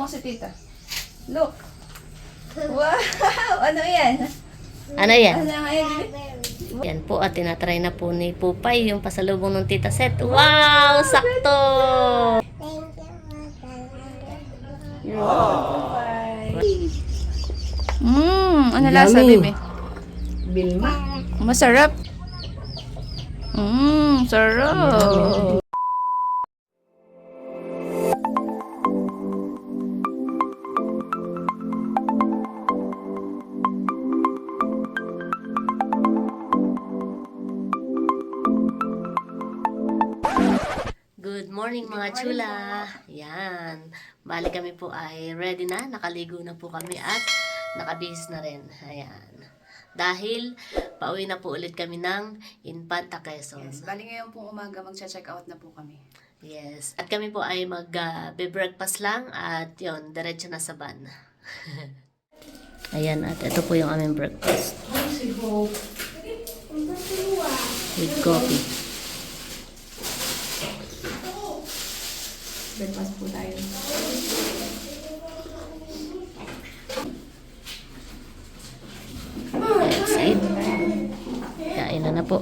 Pasalubong si tita. Look. Wow! Ano yan? Ano yan? Ano nga yan, po at tinatry na po ni Pupay yung pasalubong ng Tita Set. Wow! Sakto! Mmm, ano lasa, Yummy. baby? Bilma. Masarap. Mmm, sarap. Morning mga chula! Yan. Bali kami po ay ready na. Nakaligo na po kami at nakabihis na rin. Ayan. Dahil pauwi na po ulit kami ng Infanta Quezon. Yes, bali ngayon pong umaga magcha-check out na po kami. Yes. At kami po ay mag-breakfast lang at yon diretso na sa van. Ayan, at ito po yung aming breakfast. With coffee. Breakfast po tayo. Excited. Kain na na po.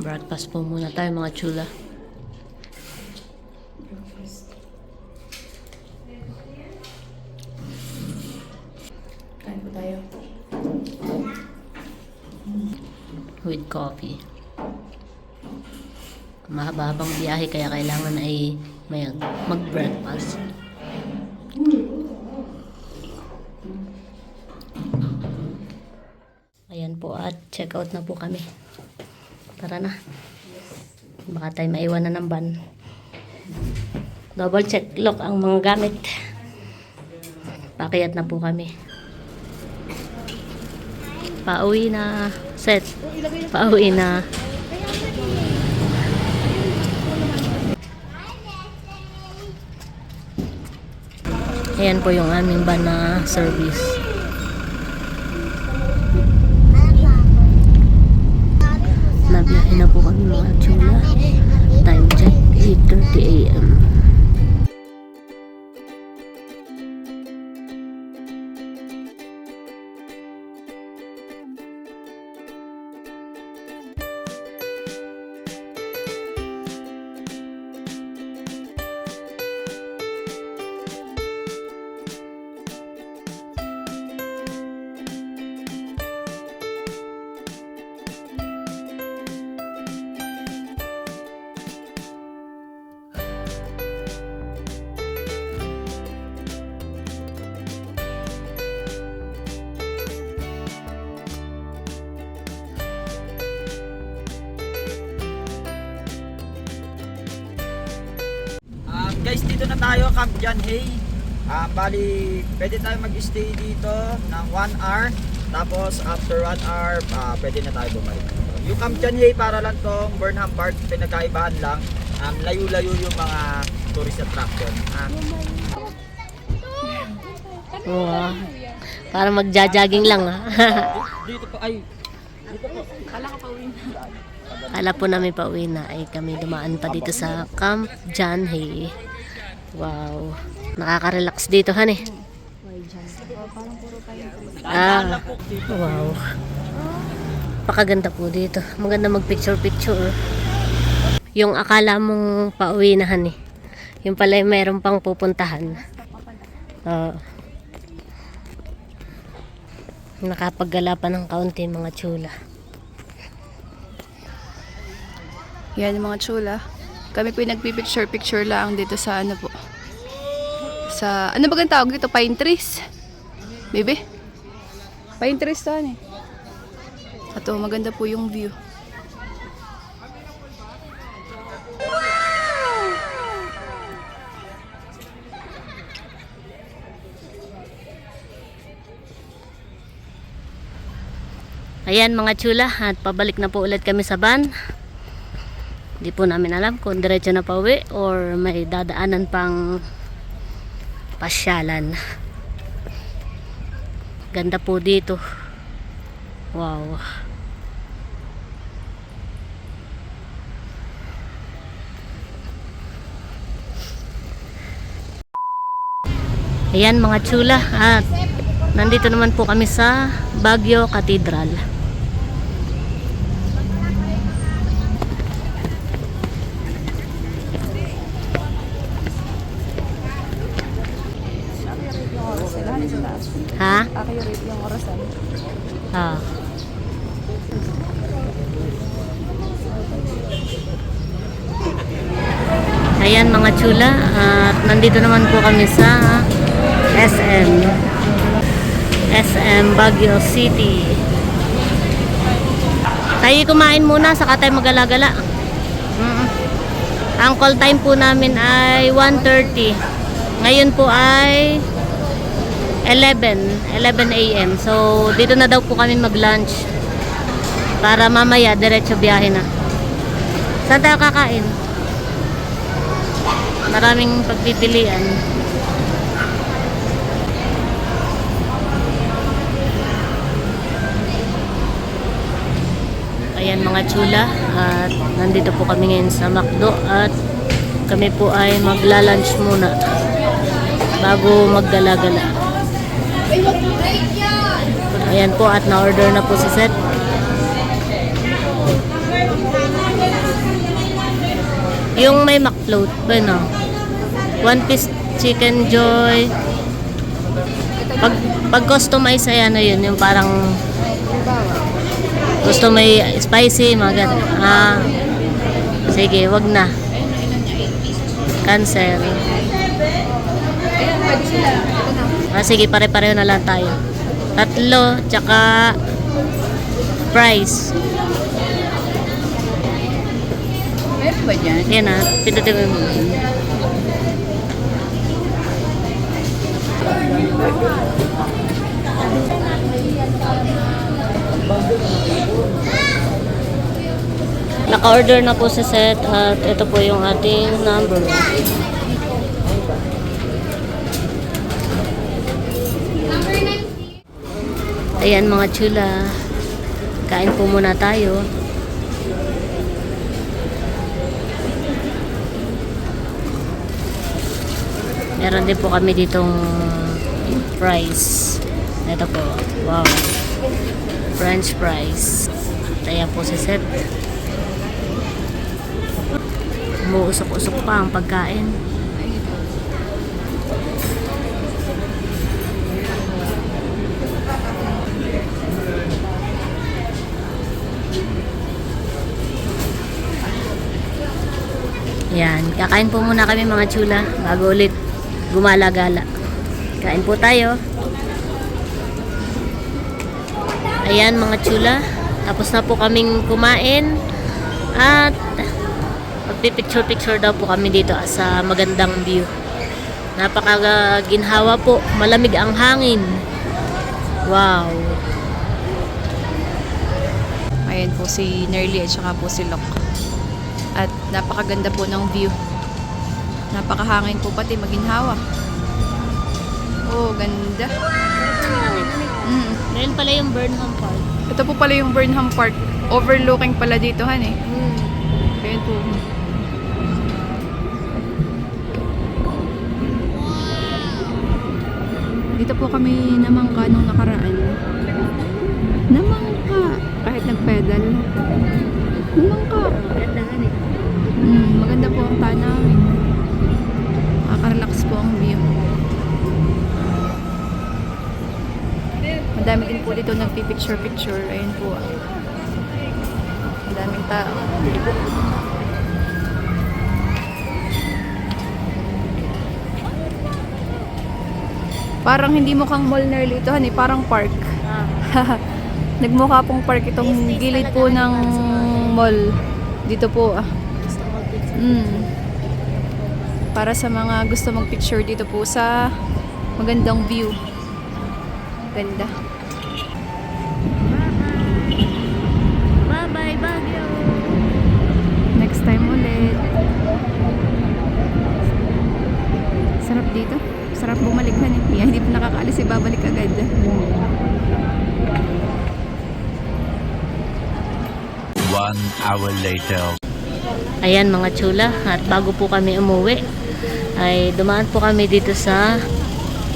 Breakfast po muna tayo mga chula. Kain po tayo. with coffee. Mahaba-habang biyahe kaya kailangan ay mag-breakfast. Ayan po at check out na po kami. Tara na. Baka tayo maiwan na ng van. Double check lock ang mga gamit. Pakiyat na po kami. Pauwi na. Set. Pauwi na. Ayan po yung aming van na service. Tayo, Camp John Hay. Um, bali, pwede tayo mag-stay dito ng 1 hour. Tapos, after 1 hour, ah, pwede na tayo bumalik. Yung Camp John Hay, para lang tong Burnham Park, pinagkaibahan lang. Um, layo-layo yung mga tourist attraction. Um, Wow. Para magja-jogging lang ah. dito po, ay, Kala po namin pa uwi na ay kami dumaan pa dito sa Camp Hay. Wow. Nakaka-relax dito, han eh. Ah, wow. Pakaganda po dito. Maganda mag-picture-picture. Yung akala mong pauwi na, han eh. Yung pala yung meron pang pupuntahan. Oo. Nakapaggala pa ng kaunti mga chula. Yan mga chula. Kami po nagpipicture-picture lang dito sa ano po. Sa, ano ba ang tawag dito? Pine trees? Baby? Pine trees to ano eh. Ato, maganda po yung view. Ayan mga chula at pabalik na po ulit kami sa van. Di po namin alam kung diretso na pauwi or may dadaanan pang pasyalan. Ganda po dito. Wow. Ayan mga chula at nandito naman po kami sa Baguio Cathedral. Ha? Accurate yung orasan. Ah. Ayan mga chula at nandito naman po kami sa SM SM Baguio City tayo kumain muna saka tayo magalagala mm ang call time po namin ay 1.30 ngayon po ay 11, 11 a.m. So, dito na daw po kami mag-lunch. Para mamaya, diretso biyahe na. Saan tayo kakain? Maraming pagpipilian. Ayan mga chula. At nandito po kami ngayon sa McDo. At kami po ay magla-lunch muna. Bago maggala-gala. Ayan po at na-order na po si Seth. Yung may McFloat ba no? One piece chicken joy. Pag, pag customize ay ano yun, yung parang gusto may spicy, mga. Ah, sige, wag na. Cancel. Ah, sige, pare-pareho na lang tayo. Tatlo, tsaka price. Meron ba dyan? Yan ah, pindutin mo. Naka-order na po si Seth at ito po yung ating number. Ayan mga chula. Kain po muna tayo. Meron din po kami ditong fries. Ito po. Wow. French fries. Ayan po si Seth. Umuusok-usok pa ang pagkain. Yan, kakain po muna kami mga chula bago ulit gumala-gala. Kain po tayo. Ayan mga chula, tapos na po kaming kumain at magpipicture-picture daw po kami dito sa magandang view. Napakaginhawa po, malamig ang hangin. Wow. Ayan po si Nerly at saka po si Locke. Napakaganda po ng view. Napakahangin po pati maginhawa. Oh, ganda. Mm. Meron pala yung Burnham Park. Ito po pala yung Burnham Park. Overlooking pala dito, han eh. Hmm. Ayan po. Dito po kami namangka nung nakaraan. Namangka. Kahit nag-pedal. Namangka. Eh. Mm, maganda po ang tanawin. Nakaka-relax po ang view. Madami din po dito nagpipicture-picture. Ayun po. Ang daming tao. Parang hindi mukhang mall nearly ito, honey. Parang park. Ah. Nagmukha pong park itong gilid po ng mall. Dito po ah. Mm. Para sa mga gusto mag-picture dito po sa magandang view. Ganda. Bye-bye, Baguio! Next time ulit. Sarap dito. Sarap bumalik na eh. Yeah, hindi pa nakakaalis eh, babalik agad. One hour later. Ayan mga chula, at bago po kami umuwi, ay dumaan po kami dito sa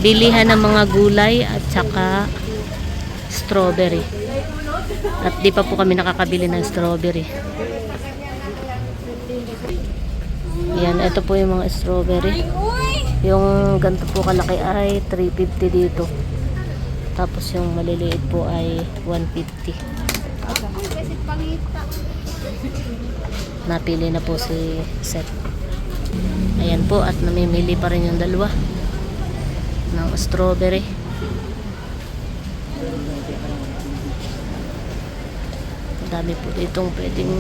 bilihan ng mga gulay at saka strawberry. At di pa po kami nakakabili ng strawberry. Yan, ito po yung mga strawberry. Yung ganito po kalaki ay 350 dito. Tapos yung maliliit po ay 150. Napili na po si Seth. Ayan po at namimili pa rin yung dalawa ng strawberry. Ang dami po ditong pwedeng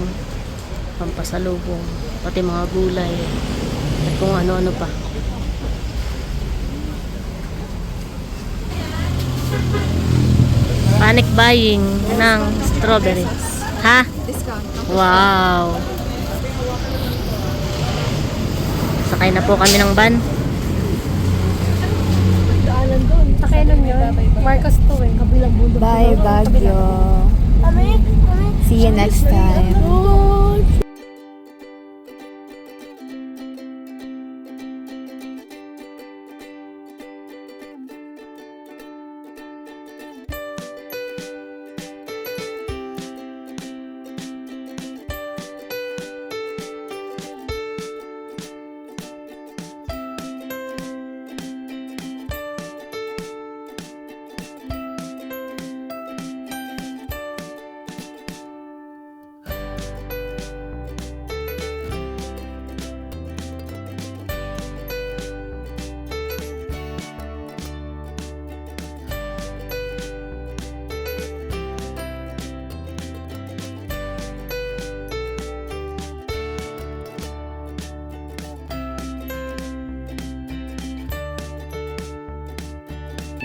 pampasalubong. Pati mga gulay. At kung ano-ano pa. Panic buying ng strawberry. Ha? Wow. Sakay na po kami ng van. Daanan doon. Pakialam yun. Marcos to eh. Kabilang bundok. Bye, Baguio. See you next time.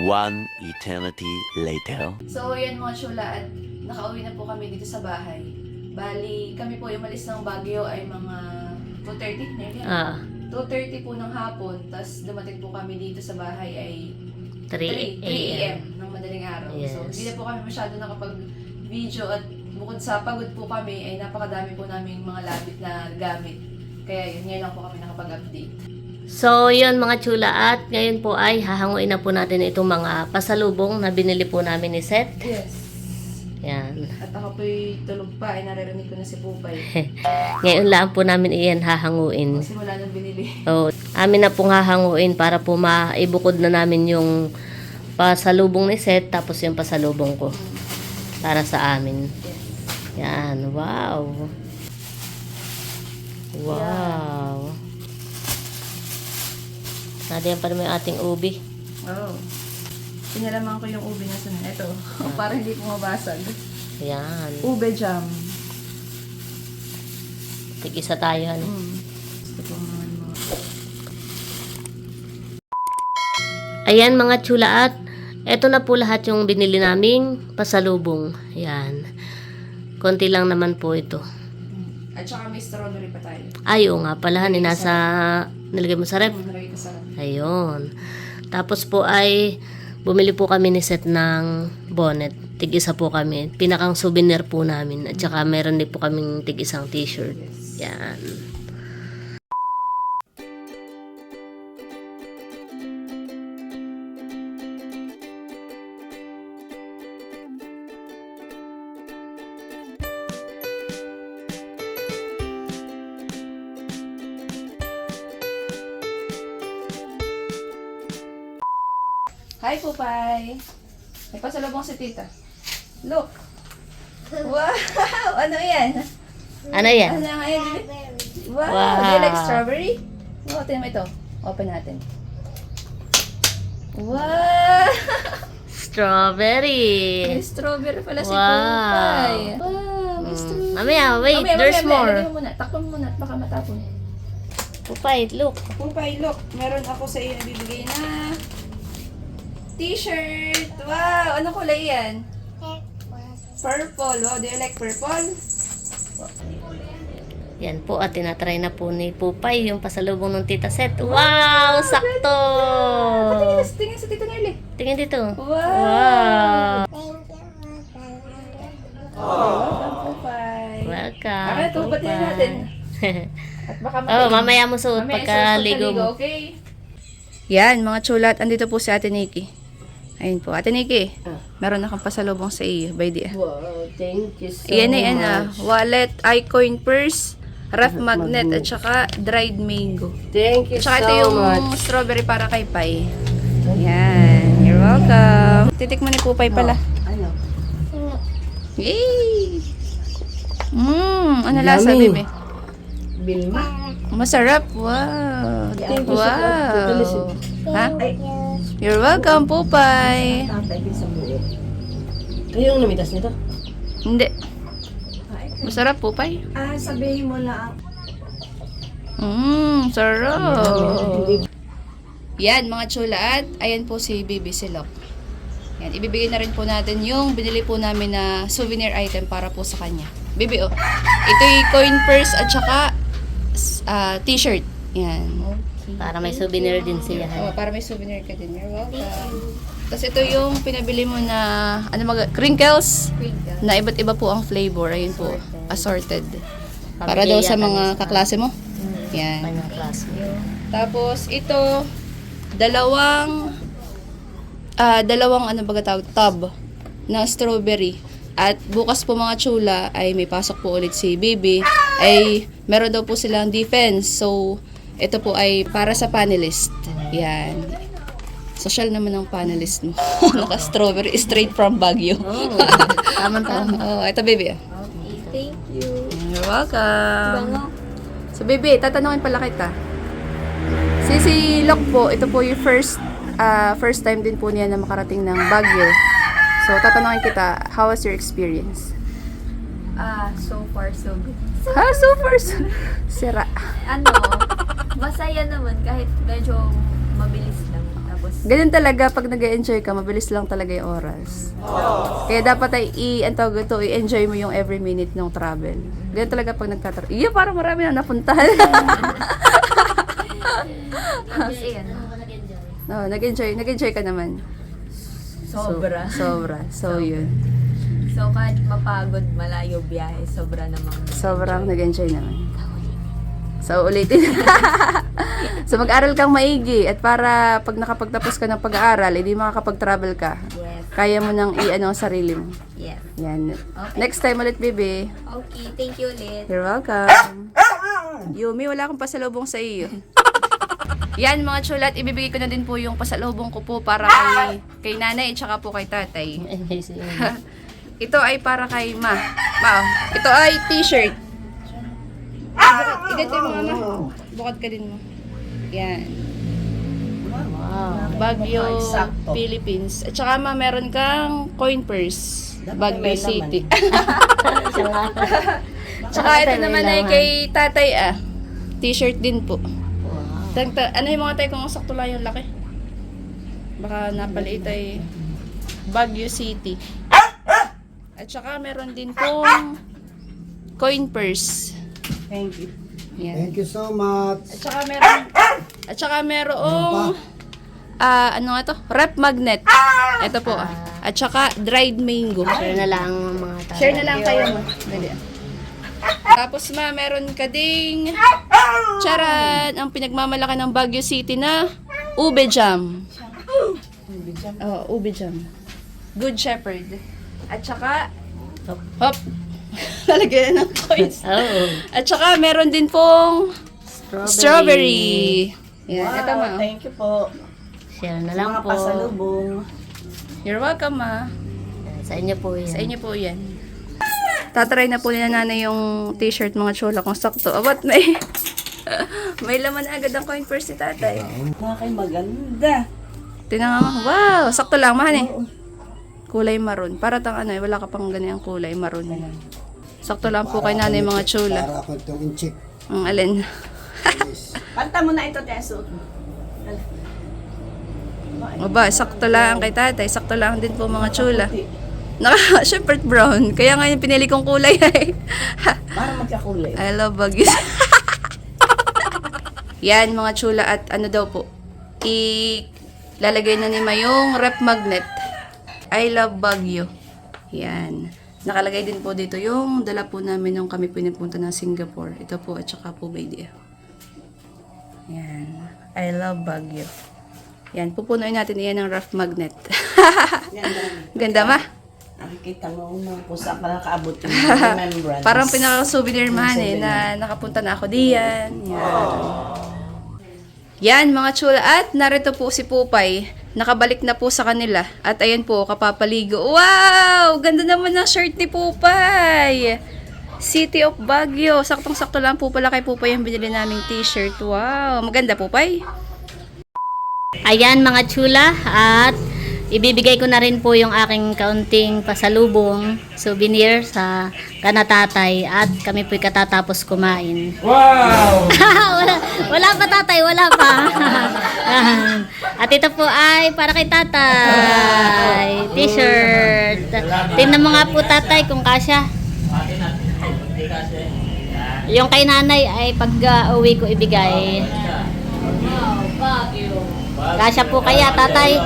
One eternity later. So, yan mga chula at nakauwi na po kami dito sa bahay. Bali, kami po yung malis ng Baguio ay mga 2.30, nearly. Ah, 2.30 po ng hapon, tapos dumating po kami dito sa bahay ay 3 3, 3 a.m. a.m. ng madaling araw. Yes. So, hindi na po kami masyado nakapag-video at bukod sa pagod po kami, ay napakadami po namin mga labit na gamit. Kaya yun, ngayon lang po kami nakapag-update. So, yun mga chula at ngayon po ay hahanguin na po natin itong mga pasalubong na binili po namin ni Seth. Yes. Yan. At ako po'y tulog pa, ay naririnig ko na si Pupay. Ngayon lang po namin iyan hahanguin. Kasi wala nang binili. So, amin na pong hahanguin para po maibukod na namin yung pasalubong ni Seth tapos yung pasalubong ko para sa amin. Yan. Wow. Wow. Nadiyan pa naman yung ating ubi. Oo. Oh. Pinalaman ko yung ube na sunod. Ito, para hindi pumabasag. Yan. Ube jam. Tig-isa tayo. Ano? Mm. Gusto ko ano. Ayan mga chula at eto na po lahat yung binili naming pasalubong. Ayan. Konti lang naman po ito. At saka may strawberry pa tayo. Ay, oo nga pala. Nasa, nilagay mo sa rep. Ang sa Ayun. Tapos po ay bumili po kami ni Seth ng bonnet. Tig-isa po kami. Pinakang souvenir po namin. At saka meron din po kaming tig-isang t-shirt. Yan. Pupay! May pasalubong si tita. Look! Wow! Ano yan? Ano yan? Ano nga yan? Wow! Wow. Do you like strawberry? Wow, tingnan mo ito. Open natin. Wow! Strawberry. May strawberry pala si Wow. Wow! May Mm. strawberry. Mamaya, wait. Mamaya, there's mamaya, more. Mo muna. Takpan mo muna at baka matapon. Pupay, look. Pupay, look. Meron ako sa iyo na bibigay na t-shirt. Wow! Anong kulay yan? Purple. Wow, do you like purple? Yan po at tinatry na po ni Pupay yung pasalubong ng Tita Set. Wow! Sakto! Tingin sa Tita Nelly. Tingin dito. Wow! Wow! Pupay. Welcome. Ah, ito, batiin Pupay. natin. At baka Oh, mamaya mo suot isuot mo. okay? Yan, mga chulat. Andito po si Ate Nikki. Ayun po. Ate Nikki, meron akong pasalubong sa iyo. By the Wow, thank you so Yan na yan much. ah. Wallet, iCoin purse, ref magnet, at saka dried mango. Thank you At saka so ito yung much. strawberry para kay Pai. Yan. You're welcome. Titikman ni Pupay pala. Ano? Yay! Mmm, ano lasa, Yummy. bebe? Bilma. Masarap. Wow. Thank you so much. Wow. Ha? You're welcome, Pupay. Tatay din sa buo. Kayo yung namitas nito? Hindi. Masarap, Pupay. Ah, sabihin mo lang. Mmm, sarap. Yan, mga chula. At ayan po si Baby Silok. Yan, ibibigay na rin po natin yung binili po namin na souvenir item para po sa kanya. Baby, oh. Ito yung coin purse at saka ah, t-shirt. Yan. Para may souvenir din siya. Oh, para may souvenir ka din. You're welcome. Tapos ito yung pinabili mo na ano mag crinkles na iba't iba po ang flavor. Ayun po, assorted. Para daw sa mga kaklase mo. Yan. Kanyang class. Tapos ito dalawang ah dalawang ano baga tawag tub na strawberry. At bukas po mga chula ay may pasok po ulit si Bibi. Ay meron daw po silang defense. So ito po ay para sa panelist. Yan. Social naman ang panelist mo. Naka-strawberry straight from Baguio. Tama tama. oh, ito baby. Thank you. You're welcome. So, baby, tatanungin pala kita. Si si Lok po, ito po yung first ah, first time din po niya na makarating ng Baguio. So, tatanungin kita, how was your experience? Ah, so far so good. Ha, super. Sira. Ano, masaya naman kahit medyo mabilis lang. Tapos, Ganun talaga, pag nag enjoy ka, mabilis lang talaga yung oras. Kaya dapat ay i, ang tawag ito, i-enjoy mo yung every minute ng travel. Ganun talaga pag nagtatravel. Iya, parang marami na napuntahan. tapos ayan, no, nag-enjoy, nag-enjoy ka naman. sobra. Sobra. So, yun. So, kahit mapagod, malayo biyahe, sobra namang. Sobrang nag-enjoy naman. So, ulitin. so, mag-aral kang maigi at para pag nakapagtapos ka ng pag-aaral, hindi makakapag-travel ka. Yes. Kaya mo nang i-ano sarili mo. Yes. Yan. Okay. Next time ulit, baby. Okay, thank you ulit. You're welcome. Yumi, wala akong pasalubong sa iyo. Yan mga chulat, ibibigay ko na din po yung pasalubong ko po para kay, kay nanay at saka po kay tatay. Ito ay para kay ma. Ma, oh. ito ay t-shirt. Bukat, igat mo mama. Bukat ka din mo. Yan. Wow. Baguio, Philippines. At saka ma, meron kang coin purse. Baguio City. Tsaka ito naman ay kay tatay ah. T-shirt din po. Wow. Tagta, ano yung mga tayo kung sakto lang yung laki? Baka napaliit ay Baguio City. At saka meron din pong coin purse. Thank you. Yan. Thank you so much. At saka meron At saka merong ah ano nga to? Rep magnet. Ito po. ah. At saka dried mango. Share na lang mga tayo. Share na lang kayo mo. Dali. Tapos ma, meron ka ding charan, ang pinagmamalaki ng Baguio City na ube jam. Oh, ube jam. Good Shepherd. At saka Hop. Lalagyan na ng coins. Oh. At saka meron din pong strawberry. Yan, ito ma. Thank you po. Share na lang mga po. pasalubong. You're welcome ma. Sa inyo po yan. Sa inyo po yan. Tatry na po ni nanay yung t-shirt mga chola kung sakto. Abot may may laman agad ang coin purse si tatay. Nakay maganda. Tingnan nga, ma. wow, sakto lang mahan eh. Kulay maroon. Para tang ano eh, wala ka pang ganyan kulay maroon. Sakto lang po kay nanay mga chola. Para ako itong incheck. Ang alin. Panta mo na ito, Teso. Aba, sakto lang kay tatay. Sakto lang din po mga chula. Naka, syempre brown. Kaya nga yung pinili kong kulay ay. Para magkakulay. I love Baguio. Yan, mga chula. At ano daw po, i lalagay na ni Ma yung rep magnet. I love Baguio. Yan. Nakalagay din po dito yung dala po namin nung kami pinapunta ng Singapore. Ito po at saka po by dia. Yan. I love Baguio. Yan, pupunuin natin yan ng rough magnet. Ganda ma? Nakikita mo na kung saan ka nakaabot yung remembrance. Parang pinaka-souvenir man eh, na nakapunta na ako diyan. Yan. Yan, mga chula. At narito po si Pupay. Nakabalik na po sa kanila. At ayan po, kapapaligo. Wow! Ganda naman ng shirt ni Pupay! City of Baguio. Saktong-sakto lang po pala kay Pupay yung binili naming t-shirt. Wow! Maganda, Pupay. Ayan mga chula at ibibigay ko na rin po yung aking kaunting pasalubong souvenir sa kanatatay at kami po'y katatapos kumain. Wow! wala, wala pa tatay, wala pa. at ito po ay para kay tatay. T-shirt. Tingnan mo nga po tatay kung kasya. Yung kay nanay ay pag uh, uwi ko ibigay. Kasya po kaya tatay?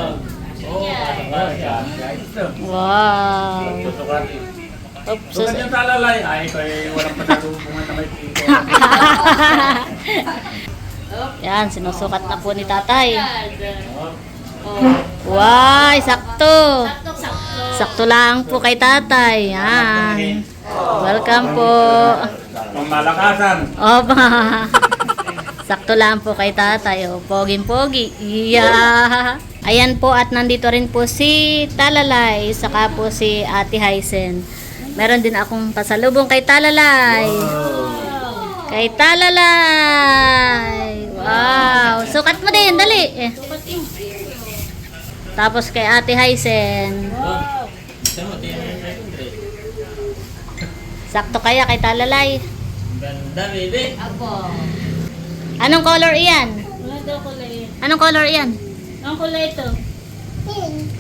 Wow. Oops. Yung talalay, ay, ito ay walang pasalubungan na may pito. Yan, sinusukat na po ni tatay. Wow, sakto. Sakto lang po kay tatay. Yan. Welcome po. Ang malakasan. Oba. Sakto lang po kay tatay. O, poging-pogi. Yeah. Ayan po at nandito rin po si Talalay, saka po si Ate Hysen. Meron din akong pasalubong kay Talalay. Kay Talalay. Wow. Sukat mo din, dali. Eh. Tapos kay Ate Hysen. Sakto kaya kay Talalay. Ganda, baby. Anong color iyan? Anong color iyan? Anong kulay ito?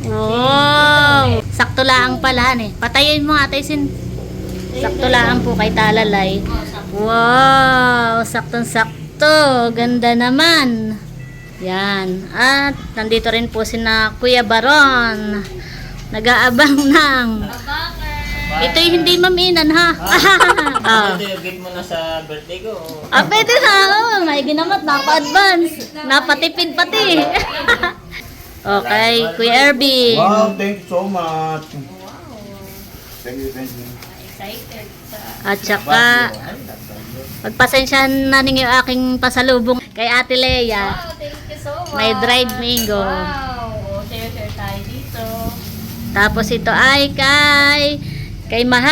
Wow! Sakto lang pala eh. Patayin mo ate sin. Sakto lang po kay Talalay. Wow! Saktong sakto. Ganda naman. Yan. At nandito rin po si na Kuya Baron. Nag-aabang ng ito'y hindi maminan ha. ah. gift mo na sa birthday ko. Ah, pwede na. Oh, may ginamat. Napa-advance. Napatipid pati. okay, Kuya Erby. Wow, thank you so much. Thank you, thank you. At saka, pagpasensyahan na ninyo yung aking pasalubong kay Ate Leia. May dried mango. Tapos ito ay kay kay Mahal.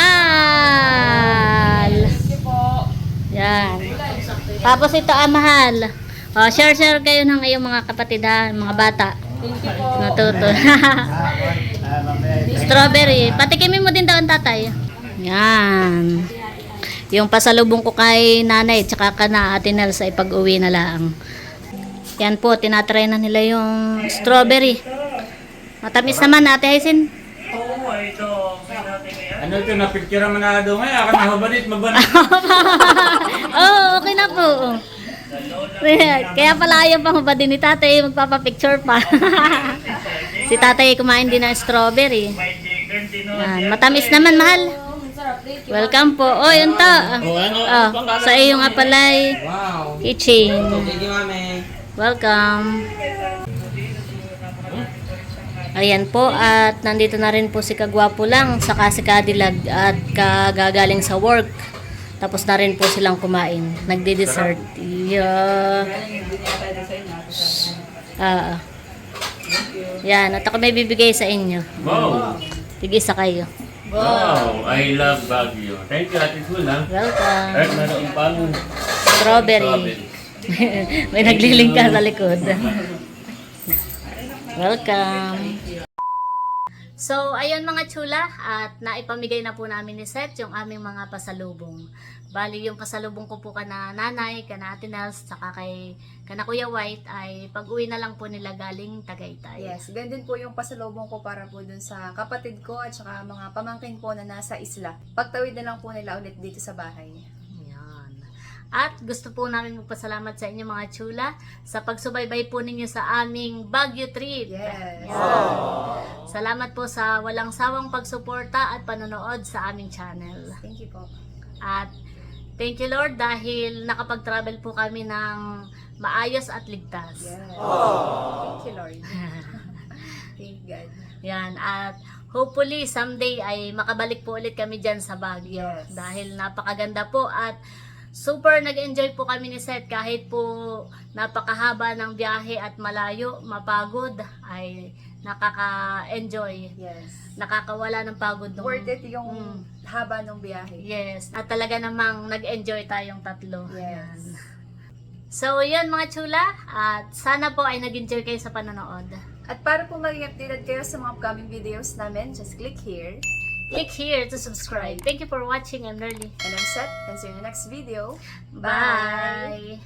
Yan. Tapos ito ay Mahal. Oh, share share kayo ng iyong mga kapatid ha, mga bata. Natuto. Strawberry. Patikimin mo din daw ang tatay. Yan. Yung pasalubong ko kay nanay tsaka ka na ate Nel sa ipag-uwi na lang. Yan po, tinatry na nila yung strawberry. Matamis naman ate Hysen. Ano ito, na-picture naman na doon ngayon. Akan mabalit, mabanit. oh, okay na po. Kaya pala ayaw pa ba din ni tatay magpapapicture pa. si tatay kumain din ng strawberry. Yan, matamis naman, mahal. Welcome po. Oh, yun to. Oh, sa iyo nga palay. Wow! Kitchen. Welcome. Ayan po at nandito na rin po si Kagwapo lang saka si Kadilag at kagagaling sa work. Tapos na rin po silang kumain. Nagde-dessert. Yeah. Ah. Yan, at ako may bibigay sa inyo. Wow. Tig-isa kayo. Wow, I love Baguio. Thank you, Ate Sula. Welcome. At meron pang Strawberry. may naglilingka sa likod. Welcome. So, ayun mga chula, at naipamigay na po namin ni Seth yung aming mga pasalubong. Bali, yung pasalubong ko po kana nanay, kana ate Nels, saka kay kana Kuya White ay pag-uwi na lang po nila galing Tagaytay. Yes, ganun din po yung pasalubong ko para po dun sa kapatid ko at saka mga pamangkin po na nasa isla. Pagtawid na lang po nila ulit dito sa bahay. At gusto po namin magpasalamat sa inyo mga chula sa pagsubaybay po ninyo sa aming Baguio trip. Yes. Salamat po sa walang sawang pagsuporta at panonood sa aming channel. Thank you po. At thank you Lord dahil nakapag-travel po kami ng maayos at ligtas. Yes. Thank you, Lord. Thank God. Yan, at hopefully someday ay makabalik po ulit kami dyan sa Baguio. Yes. Dahil napakaganda po at super nag-enjoy po kami ni Seth kahit po napakahaba ng biyahe at malayo, mapagod, ay nakaka-enjoy. Yes. Nakakawala ng pagod nung... Worth it yung Mm. haba ng biyahe. Yes, at talaga namang nag-enjoy tayong tatlo. Yes. Yan. So, yun mga chula, at sana po ay nag-enjoy kayo sa panonood. At para po maging updated kayo sa mga upcoming videos namin, just click here. Click here to subscribe. Thank you for watching. I'm Nerly. And I'm set. And see you in the next video. Bye.